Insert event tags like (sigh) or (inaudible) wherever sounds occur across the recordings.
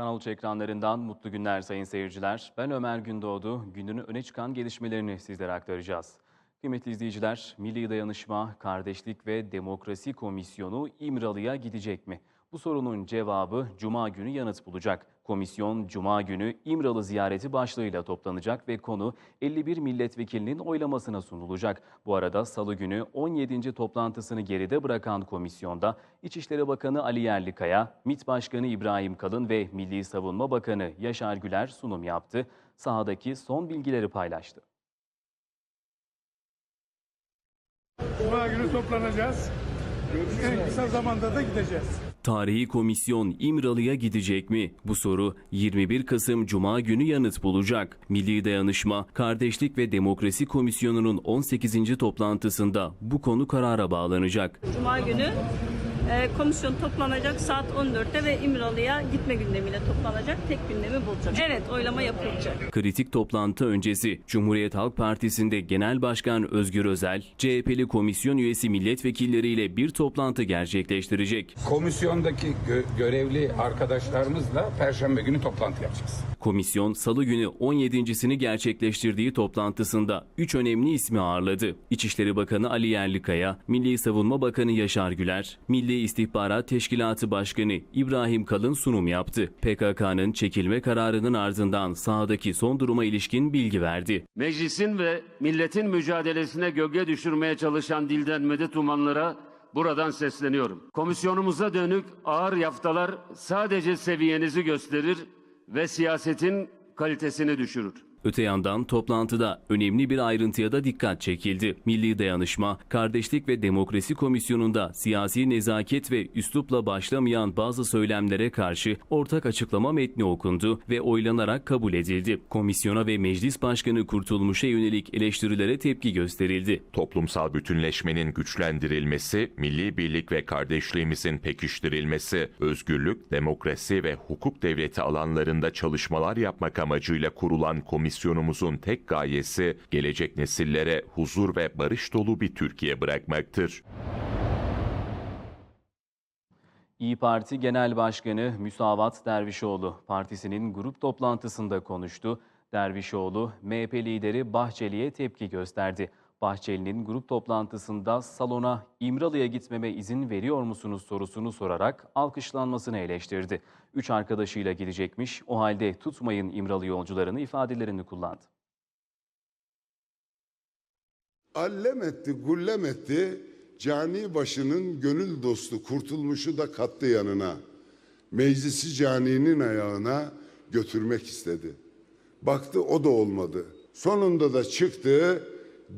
Kanal 3 ekranlarından mutlu günler sayın seyirciler. Ben Ömer Gündoğdu. Gününün öne çıkan gelişmelerini sizlere aktaracağız. Kıymetli izleyiciler, Milli Dayanışma, Kardeşlik ve Demokrasi Komisyonu İmralı'ya gidecek mi? Bu sorunun cevabı Cuma günü yanıt bulacak. Komisyon Cuma günü İmralı ziyareti başlığıyla toplanacak ve konu 51 milletvekilinin oylamasına sunulacak. Bu arada salı günü 17. toplantısını geride bırakan komisyonda İçişleri Bakanı Ali Yerlikaya, MİT Başkanı İbrahim Kalın ve Milli Savunma Bakanı Yaşar Güler sunum yaptı. Sahadaki son bilgileri paylaştı. Cuma günü toplanacağız. En kısa zamanda da gideceğiz. Tarihi komisyon İmralı'ya gidecek mi? Bu soru 21 Kasım Cuma günü yanıt bulacak. Milli Dayanışma, Kardeşlik ve Demokrasi Komisyonu'nun 18. toplantısında bu konu karara bağlanacak. Cuma günü komisyon toplanacak saat 14'te ve İmralı'ya gitme gündemiyle toplanacak. Tek gündemi bulacak. Evet oylama yapılacak. Kritik toplantı öncesi Cumhuriyet Halk Partisi'nde Genel Başkan Özgür Özel, CHP'li komisyon üyesi milletvekilleriyle bir toplantı gerçekleştirecek. Komisyondaki gö- görevli arkadaşlarımızla Perşembe günü toplantı yapacağız. Komisyon salı günü 17.sini gerçekleştirdiği toplantısında 3 önemli ismi ağırladı. İçişleri Bakanı Ali Yerlikaya, Milli Savunma Bakanı Yaşar Güler, Milli İstihbarat Teşkilatı Başkanı İbrahim Kalın sunum yaptı. PKK'nın çekilme kararının ardından sahadaki son duruma ilişkin bilgi verdi. Meclisin ve milletin mücadelesine gölge düşürmeye çalışan dilden medet umanlara buradan sesleniyorum. Komisyonumuza dönük ağır yaftalar sadece seviyenizi gösterir ve siyasetin kalitesini düşürür. Öte yandan toplantıda önemli bir ayrıntıya da dikkat çekildi. Milli Dayanışma, Kardeşlik ve Demokrasi Komisyonu'nda siyasi nezaket ve üslupla başlamayan bazı söylemlere karşı ortak açıklama metni okundu ve oylanarak kabul edildi. Komisyona ve Meclis Başkanı Kurtulmuş'a yönelik eleştirilere tepki gösterildi. toplumsal bütünleşmenin güçlendirilmesi, milli birlik ve kardeşliğimizin pekiştirilmesi, özgürlük, demokrasi ve hukuk devleti alanlarında çalışmalar yapmak amacıyla kurulan komisyonumuzun tek gayesi gelecek nesillere huzur ve barış dolu bir Türkiye bırakmaktır. İyi Parti Genel Başkanı Müsavat Dervişoğlu partisinin grup toplantısında konuştu. Dervişoğlu, MHP lideri Bahçeli'ye tepki gösterdi. Bahçeli'nin grup toplantısında salona İmralı'ya gitmeme izin veriyor musunuz sorusunu sorarak alkışlanmasını eleştirdi. Üç arkadaşıyla gidecekmiş, o halde tutmayın İmralı yolcularını ifadelerini kullandı. Allem etti, gullem etti. Cani başının gönül dostu kurtulmuşu da kattı yanına. Meclisi caninin ayağına götürmek istedi. Baktı o da olmadı. Sonunda da çıktı.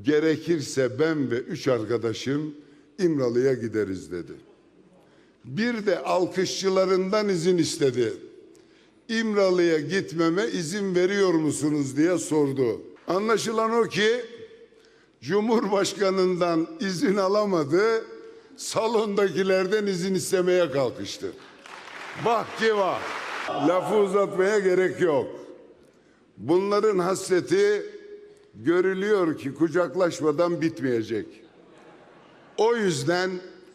Gerekirse ben ve üç arkadaşım İmralı'ya gideriz dedi. Bir de alkışçılarından izin istedi. İmralı'ya gitmeme izin veriyor musunuz diye sordu. Anlaşılan o ki Cumhurbaşkanından izin alamadı, salondakilerden izin istemeye kalkıştı. Bak ki var. Lafı uzatmaya gerek yok. Bunların hasreti görülüyor ki kucaklaşmadan bitmeyecek. O yüzden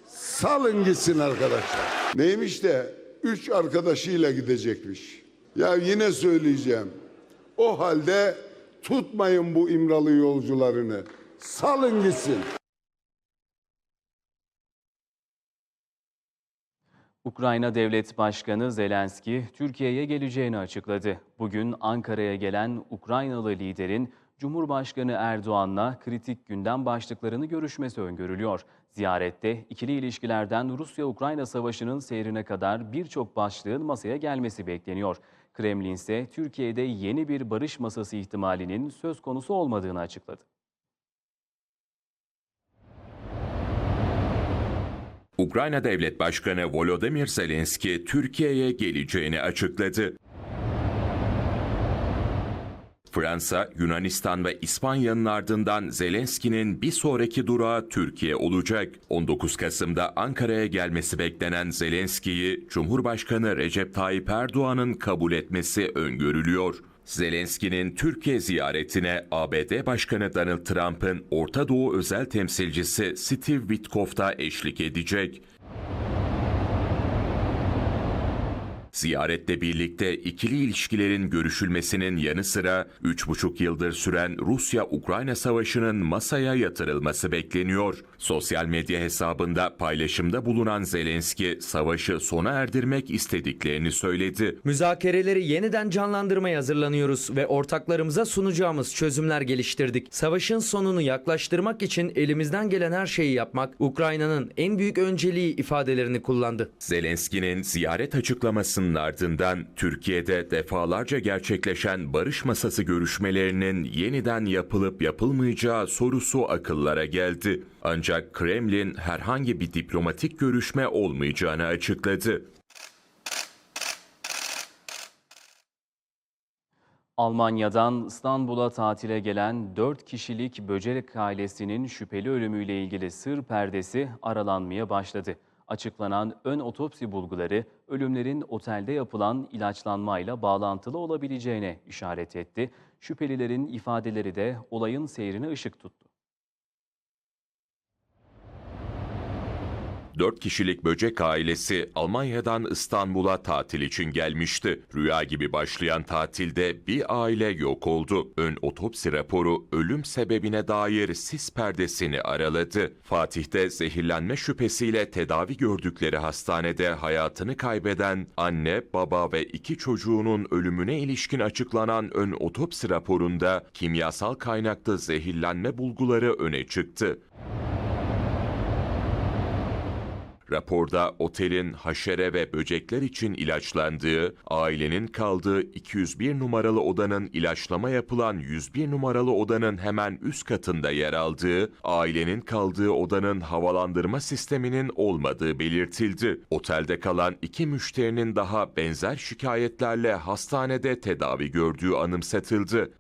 salın gitsin arkadaşlar. Neymiş de üç arkadaşıyla gidecekmiş. Ya yine söyleyeceğim. O halde tutmayın bu İmralı yolcularını. Salın gitsin. Ukrayna Devlet Başkanı Zelenski Türkiye'ye geleceğini açıkladı. Bugün Ankara'ya gelen Ukraynalı liderin Cumhurbaşkanı Erdoğan'la kritik gündem başlıklarını görüşmesi öngörülüyor. Ziyarette ikili ilişkilerden Rusya-Ukrayna savaşının seyrine kadar birçok başlığın masaya gelmesi bekleniyor. Kremlin ise Türkiye'de yeni bir barış masası ihtimalinin söz konusu olmadığını açıkladı. Ukrayna Devlet Başkanı Volodymyr Zelenski Türkiye'ye geleceğini açıkladı. Fransa, Yunanistan ve İspanya'nın ardından Zelenski'nin bir sonraki durağı Türkiye olacak. 19 Kasım'da Ankara'ya gelmesi beklenen Zelenski'yi Cumhurbaşkanı Recep Tayyip Erdoğan'ın kabul etmesi öngörülüyor. Zelenski'nin Türkiye ziyaretine ABD Başkanı Donald Trump'ın Orta Doğu özel temsilcisi Steve Witkoff da eşlik edecek. Ziyarette birlikte ikili ilişkilerin görüşülmesinin yanı sıra 3,5 yıldır süren Rusya-Ukrayna savaşının masaya yatırılması bekleniyor. Sosyal medya hesabında paylaşımda bulunan Zelenski savaşı sona erdirmek istediklerini söyledi. Müzakereleri yeniden canlandırmaya hazırlanıyoruz ve ortaklarımıza sunacağımız çözümler geliştirdik. Savaşın sonunu yaklaştırmak için elimizden gelen her şeyi yapmak Ukrayna'nın en büyük önceliği ifadelerini kullandı. Zelenski'nin ziyaret açıklamasının ardından Türkiye'de defalarca gerçekleşen barış masası görüşmelerinin yeniden yapılıp yapılmayacağı sorusu akıllara geldi. Ancak Kremlin herhangi bir diplomatik görüşme olmayacağını açıkladı. Almanya'dan İstanbul'a tatile gelen 4 kişilik böcek ailesinin şüpheli ölümüyle ilgili sır perdesi aralanmaya başladı. Açıklanan ön otopsi bulguları ölümlerin otelde yapılan ilaçlanmayla bağlantılı olabileceğine işaret etti. Şüphelilerin ifadeleri de olayın seyrine ışık tuttu. 4 kişilik böcek ailesi Almanya'dan İstanbul'a tatil için gelmişti. Rüya gibi başlayan tatilde bir aile yok oldu. Ön otopsi raporu ölüm sebebine dair sis perdesini araladı. Fatih'te zehirlenme şüphesiyle tedavi gördükleri hastanede hayatını kaybeden anne, baba ve iki çocuğunun ölümüne ilişkin açıklanan ön otopsi raporunda kimyasal kaynaklı zehirlenme bulguları öne çıktı. Raporda otelin haşere ve böcekler için ilaçlandığı, ailenin kaldığı 201 numaralı odanın ilaçlama yapılan 101 numaralı odanın hemen üst katında yer aldığı, ailenin kaldığı odanın havalandırma sisteminin olmadığı belirtildi. Otelde kalan iki müşterinin daha benzer şikayetlerle hastanede tedavi gördüğü anımsatıldı.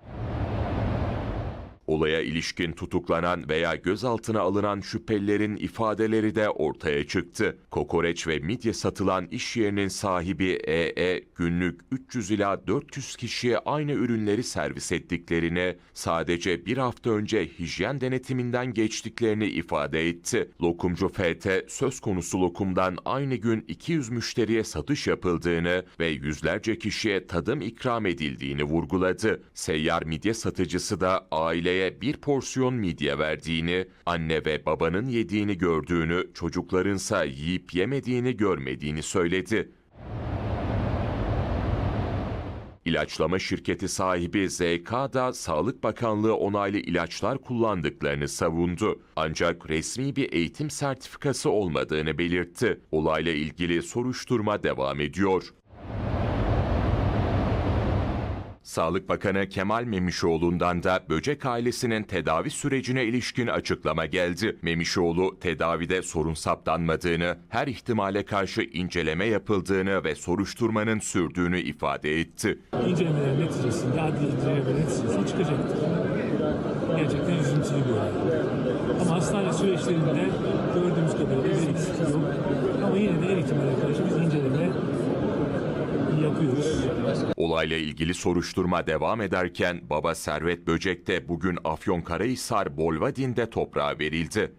Olaya ilişkin tutuklanan veya gözaltına alınan şüphelilerin ifadeleri de ortaya çıktı. Kokoreç ve midye satılan iş yerinin sahibi EE günlük 300 ila 400 kişiye aynı ürünleri servis ettiklerini, sadece bir hafta önce hijyen denetiminden geçtiklerini ifade etti. Lokumcu FT söz konusu lokumdan aynı gün 200 müşteriye satış yapıldığını ve yüzlerce kişiye tadım ikram edildiğini vurguladı. Seyyar midye satıcısı da aileye bir porsiyon midye verdiğini, anne ve babanın yediğini gördüğünü, çocuklarınsa yiyip yemediğini görmediğini söyledi. İlaçlama şirketi sahibi ZK da Sağlık Bakanlığı onaylı ilaçlar kullandıklarını savundu. Ancak resmi bir eğitim sertifikası olmadığını belirtti. Olayla ilgili soruşturma devam ediyor. Sağlık Bakanı Kemal Memişoğlu'ndan da böcek ailesinin tedavi sürecine ilişkin açıklama geldi. Memişoğlu tedavide sorun saptanmadığını, her ihtimale karşı inceleme yapıldığını ve soruşturmanın sürdüğünü ifade etti. incelemeler neticesinde, adli incelemeler neticesinde çıkacaktır. Gerçekten üzüntülü bir olay. Ama hastane süreçlerinde gördüğümüz kadarıyla bir eksiklik yok. Ama yine de her ihtimale karşı biz inceleme yapıyoruz. Olayla ilgili soruşturma devam ederken baba Servet Böcek de bugün Afyonkarahisar Bolvadin'de toprağa verildi.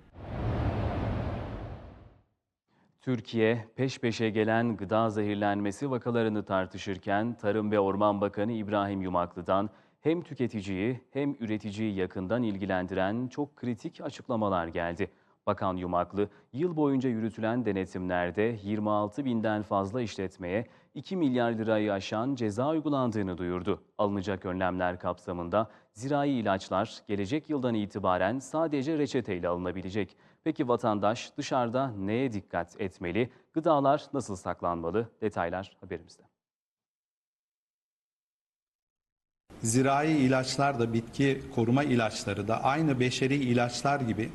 Türkiye peş peşe gelen gıda zehirlenmesi vakalarını tartışırken Tarım ve Orman Bakanı İbrahim Yumaklı'dan hem tüketiciyi hem üreticiyi yakından ilgilendiren çok kritik açıklamalar geldi. Bakan Yumaklı, yıl boyunca yürütülen denetimlerde 26 binden fazla işletmeye 2 milyar lirayı aşan ceza uygulandığını duyurdu. Alınacak önlemler kapsamında zirai ilaçlar gelecek yıldan itibaren sadece reçeteyle alınabilecek. Peki vatandaş dışarıda neye dikkat etmeli? Gıdalar nasıl saklanmalı? Detaylar haberimizde. Zirai ilaçlar da bitki koruma ilaçları da aynı beşeri ilaçlar gibi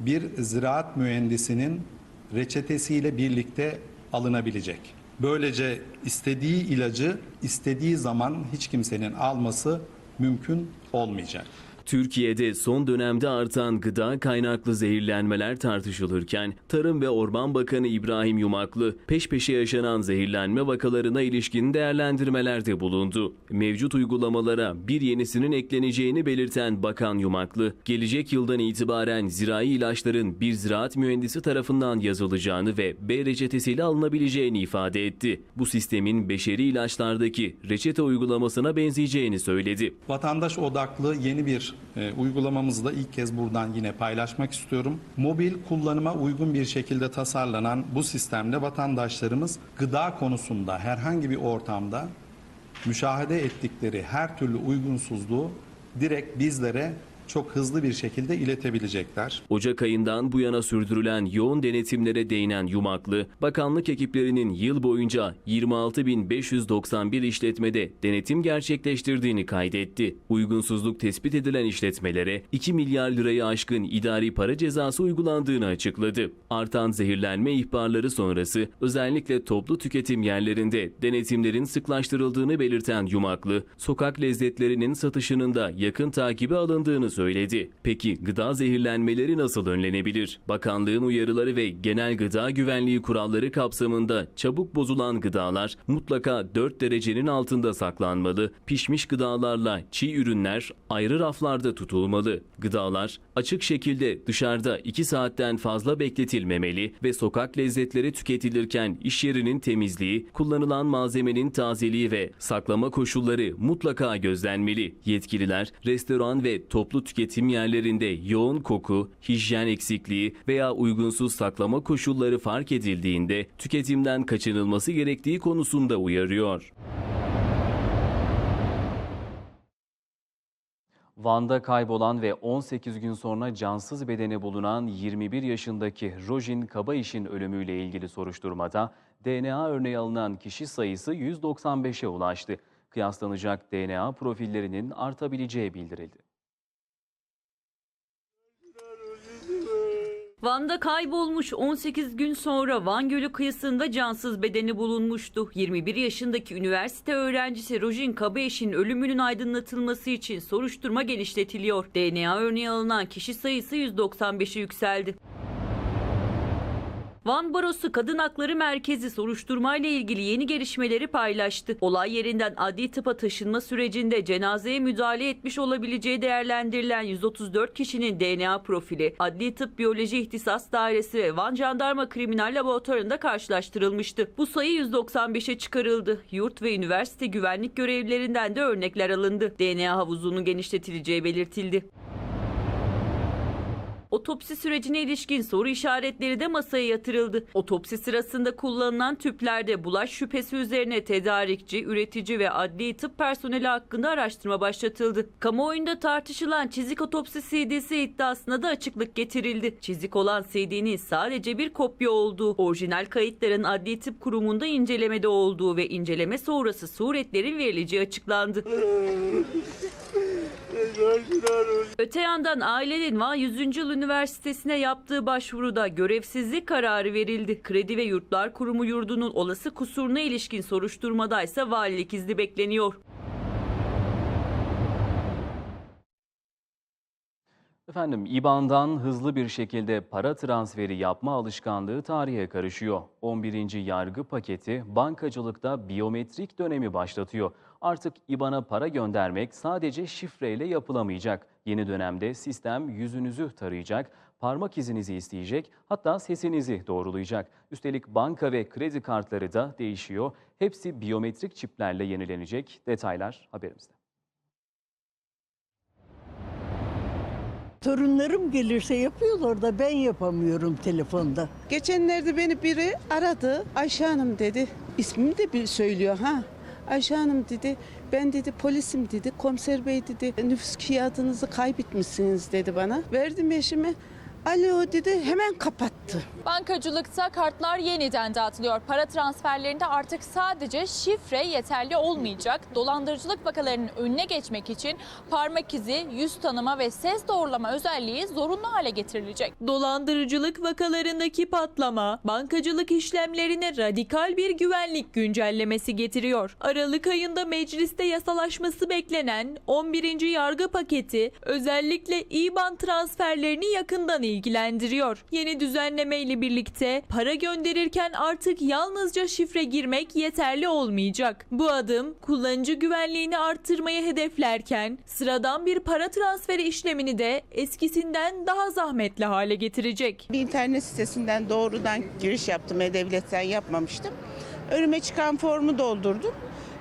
bir ziraat mühendisinin reçetesiyle birlikte alınabilecek. Böylece istediği ilacı istediği zaman hiç kimsenin alması mümkün olmayacak. Türkiye'de son dönemde artan gıda kaynaklı zehirlenmeler tartışılırken Tarım ve Orman Bakanı İbrahim Yumaklı peş peşe yaşanan zehirlenme vakalarına ilişkin değerlendirmelerde bulundu. Mevcut uygulamalara bir yenisinin ekleneceğini belirten Bakan Yumaklı, gelecek yıldan itibaren zirai ilaçların bir ziraat mühendisi tarafından yazılacağını ve B reçetesiyle alınabileceğini ifade etti. Bu sistemin beşeri ilaçlardaki reçete uygulamasına benzeyeceğini söyledi. Vatandaş odaklı yeni bir e, uygulamamızı da ilk kez buradan yine paylaşmak istiyorum. Mobil kullanıma uygun bir şekilde tasarlanan bu sistemde vatandaşlarımız gıda konusunda herhangi bir ortamda müşahede ettikleri her türlü uygunsuzluğu direkt bizlere çok hızlı bir şekilde iletebilecekler. Ocak ayından bu yana sürdürülen yoğun denetimlere değinen Yumaklı, bakanlık ekiplerinin yıl boyunca 26.591 işletmede denetim gerçekleştirdiğini kaydetti. Uygunsuzluk tespit edilen işletmelere 2 milyar lirayı aşkın idari para cezası uygulandığını açıkladı. Artan zehirlenme ihbarları sonrası özellikle toplu tüketim yerlerinde denetimlerin sıklaştırıldığını belirten Yumaklı, sokak lezzetlerinin satışının da yakın takibi alındığını söyledi. Peki gıda zehirlenmeleri nasıl önlenebilir? Bakanlığın uyarıları ve genel gıda güvenliği kuralları kapsamında çabuk bozulan gıdalar mutlaka 4 derecenin altında saklanmalı. Pişmiş gıdalarla çiğ ürünler ayrı raflarda tutulmalı. Gıdalar açık şekilde dışarıda 2 saatten fazla bekletilmemeli ve sokak lezzetleri tüketilirken iş yerinin temizliği, kullanılan malzemenin tazeliği ve saklama koşulları mutlaka gözlenmeli. Yetkililer restoran ve toplu tüketim yerlerinde yoğun koku, hijyen eksikliği veya uygunsuz saklama koşulları fark edildiğinde tüketimden kaçınılması gerektiği konusunda uyarıyor. Van'da kaybolan ve 18 gün sonra cansız bedeni bulunan 21 yaşındaki Rojin Kabayiş'in ölümüyle ilgili soruşturmada DNA örneği alınan kişi sayısı 195'e ulaştı. Kıyaslanacak DNA profillerinin artabileceği bildirildi. Van'da kaybolmuş 18 gün sonra Van Gölü kıyısında cansız bedeni bulunmuştu. 21 yaşındaki üniversite öğrencisi Rojin Kabeş'in ölümünün aydınlatılması için soruşturma genişletiliyor. DNA örneği alınan kişi sayısı 195'e yükseldi. Van Barosu Kadın Hakları Merkezi soruşturmayla ilgili yeni gelişmeleri paylaştı. Olay yerinden adli tıpa taşınma sürecinde cenazeye müdahale etmiş olabileceği değerlendirilen 134 kişinin DNA profili Adli Tıp Biyoloji İhtisas Dairesi ve Van Jandarma Kriminal Laboratuvarı'nda karşılaştırılmıştı. Bu sayı 195'e çıkarıldı. Yurt ve üniversite güvenlik görevlilerinden de örnekler alındı. DNA havuzunun genişletileceği belirtildi. Otopsi sürecine ilişkin soru işaretleri de masaya yatırıldı. Otopsi sırasında kullanılan tüplerde bulaş şüphesi üzerine tedarikçi, üretici ve adli tıp personeli hakkında araştırma başlatıldı. Kamuoyunda tartışılan çizik otopsi CD'si iddiasına da açıklık getirildi. Çizik olan CD'nin sadece bir kopya olduğu, orijinal kayıtların adli tıp kurumunda incelemede olduğu ve inceleme sonrası suretlerin verileceği açıklandı. (laughs) Öte yandan ailenin Van 100. Yıl Üniversitesi'ne yaptığı başvuruda görevsizlik kararı verildi. Kredi ve Yurtlar Kurumu yurdunun olası kusuruna ilişkin soruşturmada ise valilik izni bekleniyor. Efendim İBAN'dan hızlı bir şekilde para transferi yapma alışkanlığı tarihe karışıyor. 11. yargı paketi bankacılıkta biyometrik dönemi başlatıyor. Artık İBAN'a para göndermek sadece şifreyle yapılamayacak. Yeni dönemde sistem yüzünüzü tarayacak, parmak izinizi isteyecek, hatta sesinizi doğrulayacak. Üstelik banka ve kredi kartları da değişiyor. Hepsi biyometrik çiplerle yenilenecek. Detaylar haberimizde. Torunlarım gelirse yapıyorlar da ben yapamıyorum telefonda. Geçenlerde beni biri aradı. Ayşe Hanım dedi. İsmimi de bir söylüyor ha. Ayşe Hanım dedi. Ben dedi polisim dedi. Komiser bey dedi. Nüfus kağıdınızı kaybetmişsiniz dedi bana. Verdim eşime. Alo dedi hemen kapattı. Bankacılıkta kartlar yeniden dağıtılıyor. Para transferlerinde artık sadece şifre yeterli olmayacak. Dolandırıcılık vakalarının önüne geçmek için parmak izi, yüz tanıma ve ses doğrulama özelliği zorunlu hale getirilecek. Dolandırıcılık vakalarındaki patlama, bankacılık işlemlerine radikal bir güvenlik güncellemesi getiriyor. Aralık ayında mecliste yasalaşması beklenen 11. yargı paketi özellikle IBAN transferlerini yakından ilgilendiriyor. Yeni düzenleme ile birlikte para gönderirken artık yalnızca şifre girmek yeterli olmayacak. Bu adım kullanıcı güvenliğini arttırmayı hedeflerken sıradan bir para transferi işlemini de eskisinden daha zahmetli hale getirecek. Bir internet sitesinden doğrudan giriş yaptım. E-Devlet'ten yapmamıştım. Önüme çıkan formu doldurdum.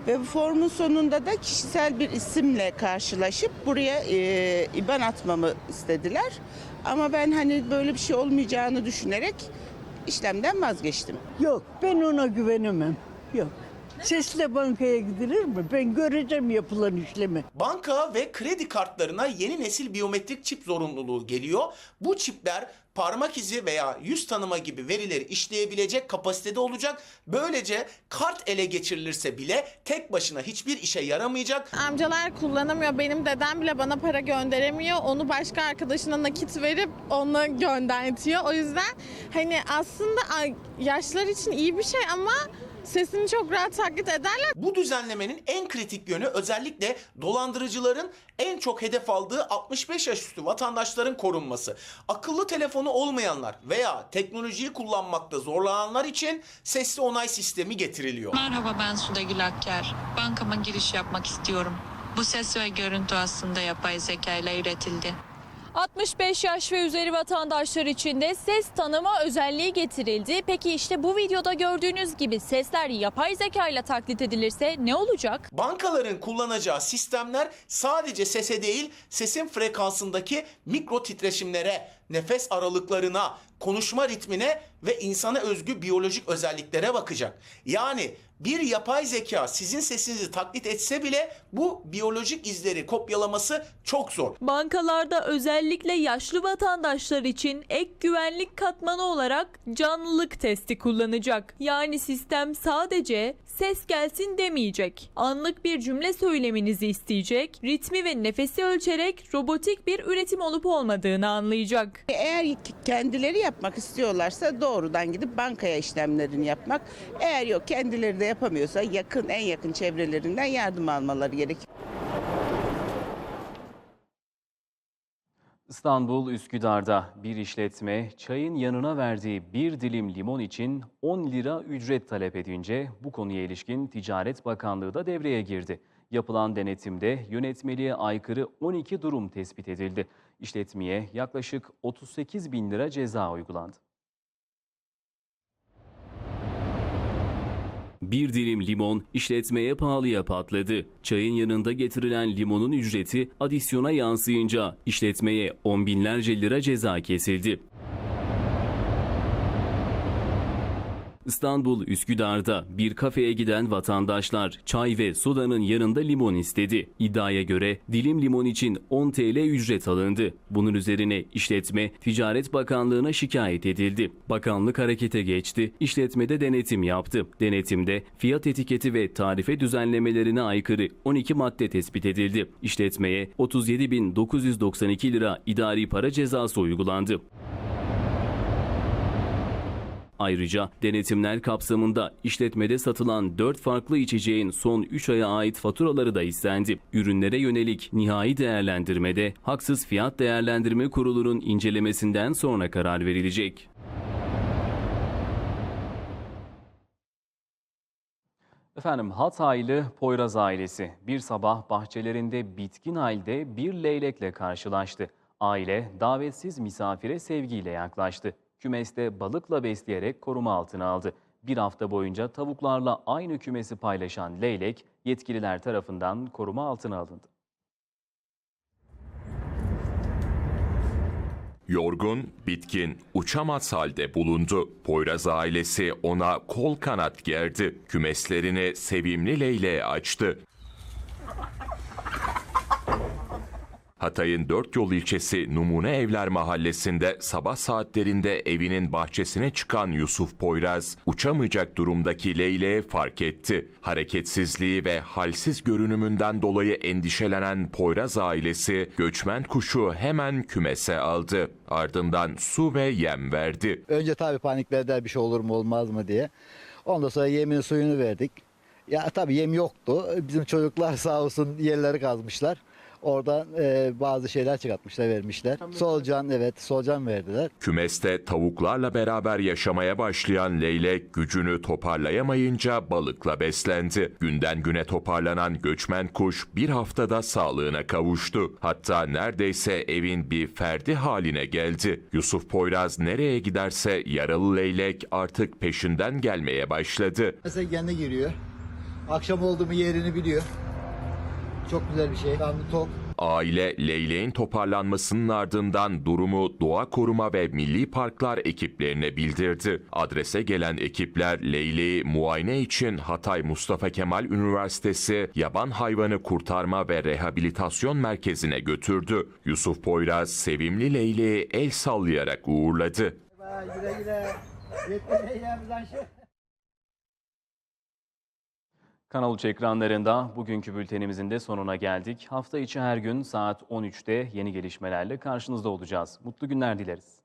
Ve bu formun sonunda da kişisel bir isimle karşılaşıp buraya e, IBAN atmamı istediler. Ama ben hani böyle bir şey olmayacağını düşünerek işlemden vazgeçtim. Yok ben ona güvenemem. Yok. Sesle bankaya gidilir mi? Ben göreceğim yapılan işlemi. Banka ve kredi kartlarına yeni nesil biyometrik çip zorunluluğu geliyor. Bu çipler parmak izi veya yüz tanıma gibi verileri işleyebilecek kapasitede olacak. Böylece kart ele geçirilirse bile tek başına hiçbir işe yaramayacak. Amcalar kullanamıyor. Benim dedem bile bana para gönderemiyor. Onu başka arkadaşına nakit verip onu göndertiyor. O yüzden hani aslında ay, yaşlılar için iyi bir şey ama sesini çok rahat taklit ederler. Bu düzenlemenin en kritik yönü özellikle dolandırıcıların en çok hedef aldığı 65 yaş üstü vatandaşların korunması. Akıllı telefonu olmayanlar veya teknolojiyi kullanmakta zorlananlar için sesli onay sistemi getiriliyor. Merhaba ben Sude Gül Akker. Bankama giriş yapmak istiyorum. Bu ses ve görüntü aslında yapay zeka ile üretildi. 65 yaş ve üzeri vatandaşlar için de ses tanıma özelliği getirildi. Peki işte bu videoda gördüğünüz gibi sesler yapay zeka ile taklit edilirse ne olacak? Bankaların kullanacağı sistemler sadece sese değil, sesin frekansındaki mikro titreşimlere, nefes aralıklarına, konuşma ritmine ve insana özgü biyolojik özelliklere bakacak. Yani bir yapay zeka sizin sesinizi taklit etse bile bu biyolojik izleri kopyalaması çok zor. Bankalarda özellikle yaşlı vatandaşlar için ek güvenlik katmanı olarak canlılık testi kullanacak. Yani sistem sadece ses gelsin demeyecek. Anlık bir cümle söylemenizi isteyecek, ritmi ve nefesi ölçerek robotik bir üretim olup olmadığını anlayacak. Eğer kendileri yapmak istiyorlarsa doğrudan gidip bankaya işlemlerini yapmak. Eğer yok kendileri de yapamıyorsa yakın en yakın çevrelerinden yardım almaları gerekiyor. İstanbul Üsküdar'da bir işletme çayın yanına verdiği bir dilim limon için 10 lira ücret talep edince bu konuya ilişkin Ticaret Bakanlığı da devreye girdi. Yapılan denetimde yönetmeliğe aykırı 12 durum tespit edildi. İşletmeye yaklaşık 38 bin lira ceza uygulandı. Bir dilim limon işletmeye pahalıya patladı. Çayın yanında getirilen limonun ücreti adisyona yansıyınca işletmeye on binlerce lira ceza kesildi. İstanbul Üsküdar'da bir kafeye giden vatandaşlar çay ve sodanın yanında limon istedi. İddiaya göre dilim limon için 10 TL ücret alındı. Bunun üzerine işletme Ticaret Bakanlığı'na şikayet edildi. Bakanlık harekete geçti, işletmede denetim yaptı. Denetimde fiyat etiketi ve tarife düzenlemelerine aykırı 12 madde tespit edildi. İşletmeye 37.992 lira idari para cezası uygulandı. Ayrıca denetimler kapsamında işletmede satılan 4 farklı içeceğin son 3 aya ait faturaları da istendi. Ürünlere yönelik nihai değerlendirmede Haksız Fiyat Değerlendirme Kurulu'nun incelemesinden sonra karar verilecek. Efendim Hataylı Poyraz ailesi bir sabah bahçelerinde bitkin halde bir leylekle karşılaştı. Aile davetsiz misafire sevgiyle yaklaştı. Kümeste balıkla besleyerek koruma altına aldı. Bir hafta boyunca tavuklarla aynı kümesi paylaşan leylek yetkililer tarafından koruma altına alındı. Yorgun, bitkin, uçamaz halde bulundu. Poyraz ailesi ona kol kanat gerdi. Kümeslerini sevimli leyleğe açtı. Hatay'ın Dört Yol ilçesi Numune Evler mahallesinde sabah saatlerinde evinin bahçesine çıkan Yusuf Poyraz, uçamayacak durumdaki Leyle'ye fark etti. Hareketsizliği ve halsiz görünümünden dolayı endişelenen Poyraz ailesi göçmen kuşu hemen kümese aldı. Ardından su ve yem verdi. Önce tabii paniklediler bir şey olur mu olmaz mı diye. Ondan sonra yemin suyunu verdik. Ya tabii yem yoktu. Bizim çocuklar (laughs) sağ olsun yerleri kazmışlar. Oradan e, bazı şeyler çıkartmışlar vermişler. Solucan evet solucan verdiler. Kümeste tavuklarla beraber yaşamaya başlayan leylek gücünü toparlayamayınca balıkla beslendi. Günden güne toparlanan göçmen kuş bir haftada sağlığına kavuştu. Hatta neredeyse evin bir ferdi haline geldi. Yusuf Poyraz nereye giderse yaralı leylek artık peşinden gelmeye başladı. Mesela kendi giriyor. Akşam oldu mu yerini biliyor. Çok güzel bir şey. Karnı tok. Aile leyleğin toparlanmasının ardından durumu Doğa Koruma ve Milli Parklar ekiplerine bildirdi. Adrese gelen ekipler leyleği muayene için Hatay Mustafa Kemal Üniversitesi Yaban Hayvanı Kurtarma ve Rehabilitasyon Merkezi'ne götürdü. Yusuf Poyraz sevimli leyleği el sallayarak uğurladı. Güle güle. Kanal 3 ekranlarında bugünkü bültenimizin de sonuna geldik. Hafta içi her gün saat 13'te yeni gelişmelerle karşınızda olacağız. Mutlu günler dileriz.